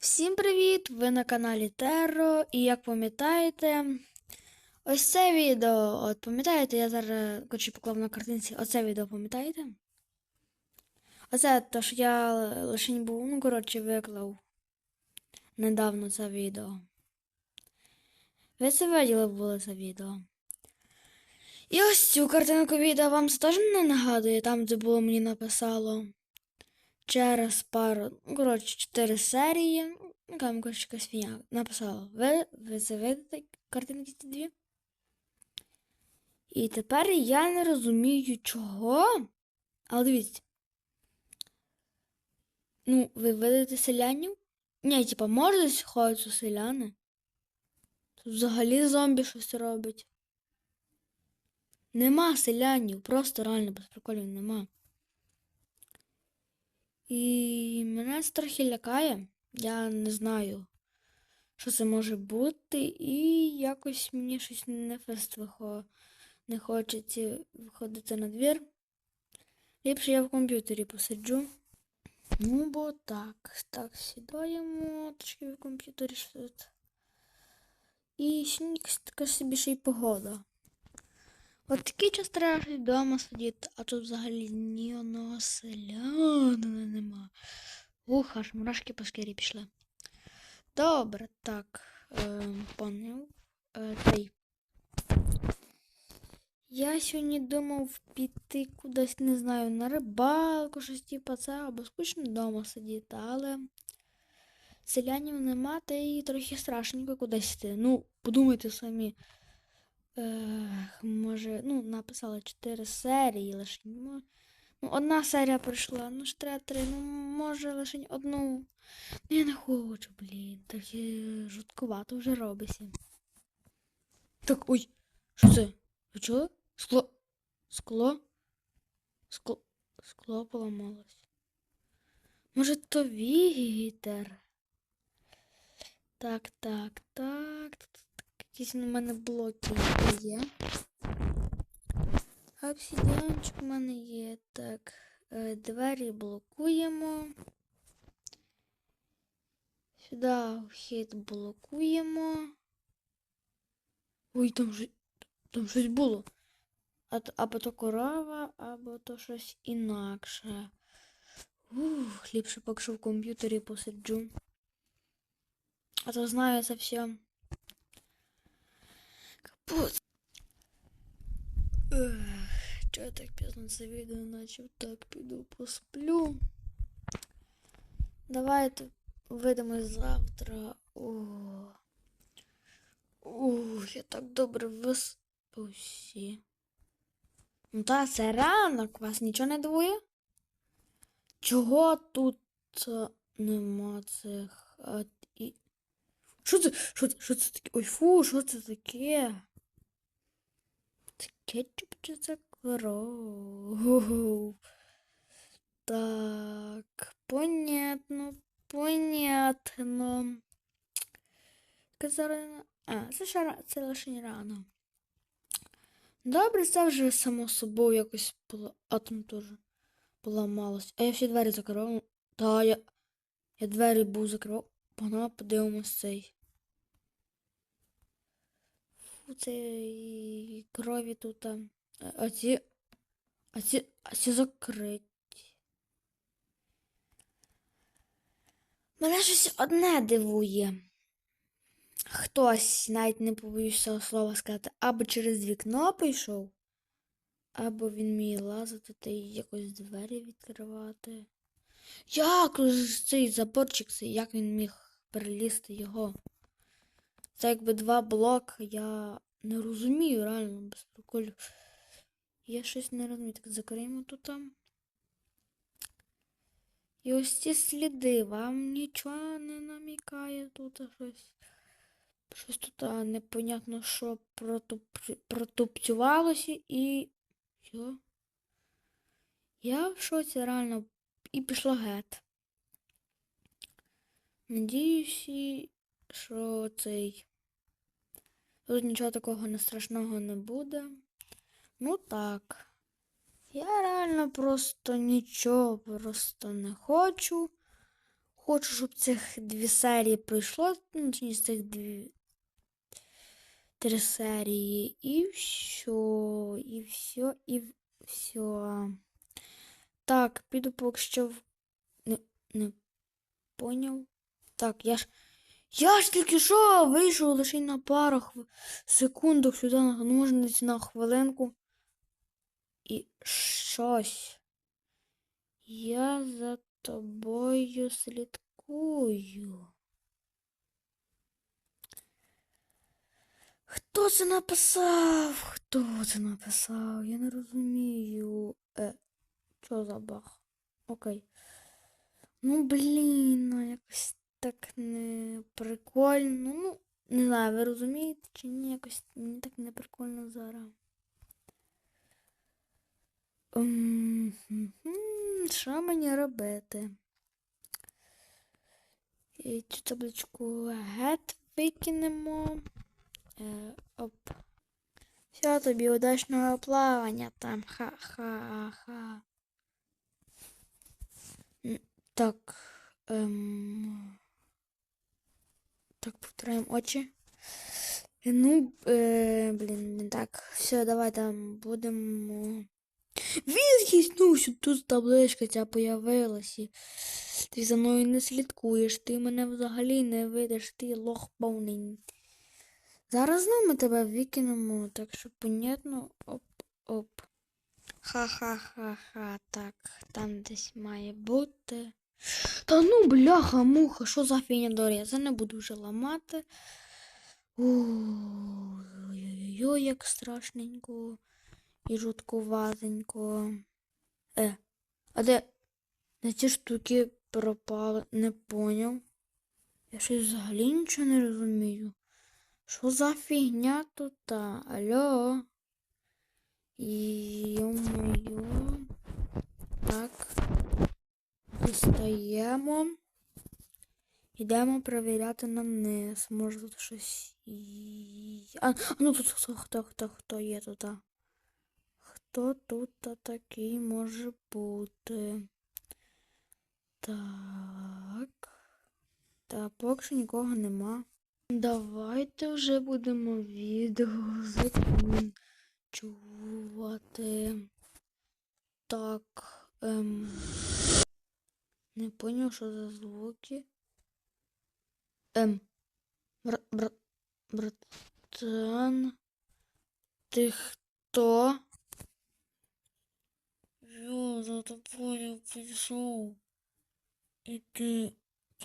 Всім привіт! Ви на каналі Терро. І як пам'ятаєте, ось це відео. От пам'ятаєте, я зараз коротше, поклав на картинці. Оце відео пам'ятаєте? Оце те, що я лише був, ну, коротше, виклав недавно це відео. Ви це виділи було це відео. І ось цю картинку відео вам це теж не нагадує, там, де було мені написало через пару, ну, коротше, чотири серії. Ну, там, коротше, якась фігня написала. Ви, ви це видите картинки ці дві? І тепер я не розумію, чого. Але дивіться. Ну, ви видите селянів? Ні, типа, може десь ходять у селяни? Тут взагалі зомбі щось робить. Нема селянів, просто реально без приколів нема. І мене це трохи лякає. Я не знаю, що це може бути, і якось мені щось не фест вихо... не хочеться виходити на двір. Ліпше я в комп'ютері посиджу. Ну, бо так. Так, сідаємо трішки в комп'ютері. І сьогодні така собі ще й погода. От такий час треба вдома сидіти, а тут взагалі ні одного селянина нема. Ух, аж мурашки по шкірі пішли. Добре, так, е, поняв. Е, цей. Я сьогодні думав піти кудись, не знаю, на рибалку, щось типу це, або скучно вдома сидіти, але селянів нема, та й трохи страшненько кудись йти. Ну, подумайте самі. Може, ну, написала 4 серії лише. Ну, одна серія пройшла, ну ж треба три, ну, може лише одну. Ну, я не хочу, блін. Трохи жуткувато вже робиться. Так, ой, що це? Ви чули? Скло. Скло? Скло. Скло поламалось. Може, то вітер? Так, так, так. Якісь на мене блоки є. Обсідіанчик у мене є. Так, е, двері блокуємо. Сюди вхід блокуємо. Ой, там же там щось було. А, або то корова, або то щось інакше. Ух, ліпше поки в комп'ютері посиджу. А то знаю це все. Капут. Ех, Чого я так пізно це відео начав? Так, піду посплю. Давайте видимось завтра. О. Ух, я так добре виспався. Ну та це ранок, вас нічого не дивує? Чого тут нема цих хат і. Що це? Що це? Що це таке? Ой, фу, що це таке? Це кетчуп чи це кров? Так, понятно, понятно. Казарина. А, це ще це лише рано. Добре, це вже само собою якось пола... А там теж поламалось. А я всі двері закривав. Та я. Я двері був закривав. Погнали, подивимось цей. Фу, цей крові тут. А, а ці. А закриті. Мене щось одне дивує. Хтось, навіть не побоюсь цього слова сказати, або через вікно прийшов, або він вміє лазити та якось двері відкривати. Як цей заборчик, як він міг перелізти його? Це якби два блоки, я не розумію, реально, без приколів. Я щось не розумію. Так закриємо тут. І ось ці сліди, вам нічого не намікає тут щось. Щось тут а, непонятно, що протуп... протупцювалося і. Що? Я в шоці реально і пішло гет. Надіюся, що цей. Тут нічого такого не страшного не буде. Ну так. Я реально просто нічого просто не хочу. хочу, щоб цих дві серії пройшло, ну, точніше, цих дві три серії, і все, і все, і все. Так, піду поки що в... Не, не поняв. Так, я ж. Я ж тільки що вийшов лише на пару хв- секундок сюди, ну може на хвилинку. І щось. Я за тобою слідкую. Хто це написав? Хто це написав? Я не розумію. Е, що за баг? Окей. Ну, блін, ну якось так не прикольно. Ну, не знаю, ви розумієте чи ні, якось мені так не прикольно зараз. Ем, Що мені робити? І Цю табличку гет викинемо. Е, оп. Все, тобі удачного плавання там. Ха-ха-ха. Так. Ем... Так, повторяємо очі. Е, Ну, е, блін, не так. Все, давай там будемо. Візгість, ну, тут табличка ця появилась. і Ти за мною не слідкуєш, ти мене взагалі не видиш, ти лох повний. Зараз знову ми тебе викинемо, так що понятно. Оп-оп. Ха-ха-ха-ха. Так, там десь має бути. Та ну, бляха, муха, що за фігня доря? Я не буду вже ламати. Ой-ой-ой, як страшненько і жуткуватенько. Е, а де? Де ці штуки пропали? Не поняв. Я щось взагалі нічого не розумію. Що за фігня тут? Алло? Йо-моє. Так. Дістаємо. Йдемо перевіряти на низ. Може тут щось. а ну тут хто, хто, хто, хто є тут? Хто тут такий може бути? Так. Та поки що нікого нема. Давайте вже будемо відео закінчувати. Так. Ем... Не поняв, що за звуки. Ем. Бра... Бра... Братан. Ти хто? Я за тобою прийшов. І ти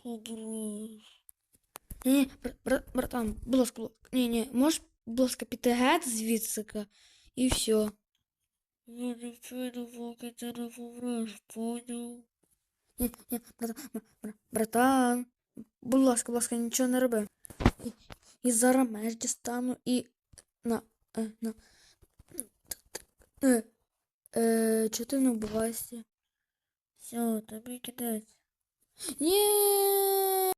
побрось. Ні, бра- бра- братан, будь ласка. Ні, ні, можеш, будь ласка, піти геть звідсика і все. Я не піду, поки ти не помреш, поняв? Ні, ні, братан, бра- бра- братан, будь ласка, будь ласка, нічого не роби. І, і зараз меч дістану і на, е, на, е, е, чого ти не вбивайся? Все, тобі кидать. Ні,